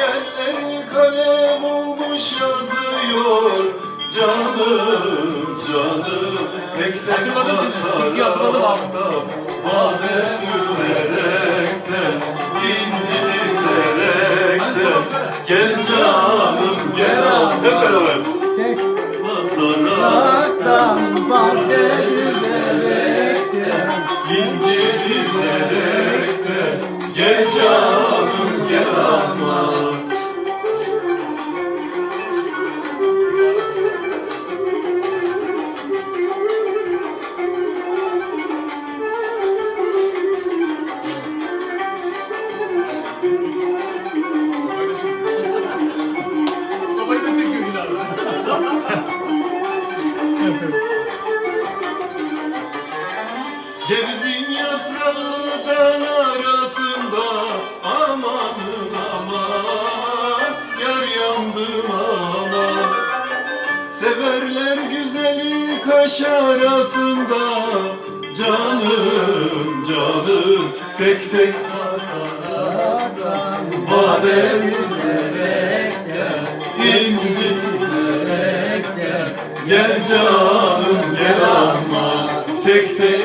Yerleri kalem olmuş yazıyor Canım canım. Tek tek basarakta Bade süzerekten inci dizerekten Gel canım gel al Hep Bade süzerekten. İnci dizerekten Gel canım gel ama. Cevizin yaprağı dal arasında Amanın aman Yar yandım aman. Severler güzeli kaş arasında Canım canım Tek tek badem Gel canım gel alma Tek tek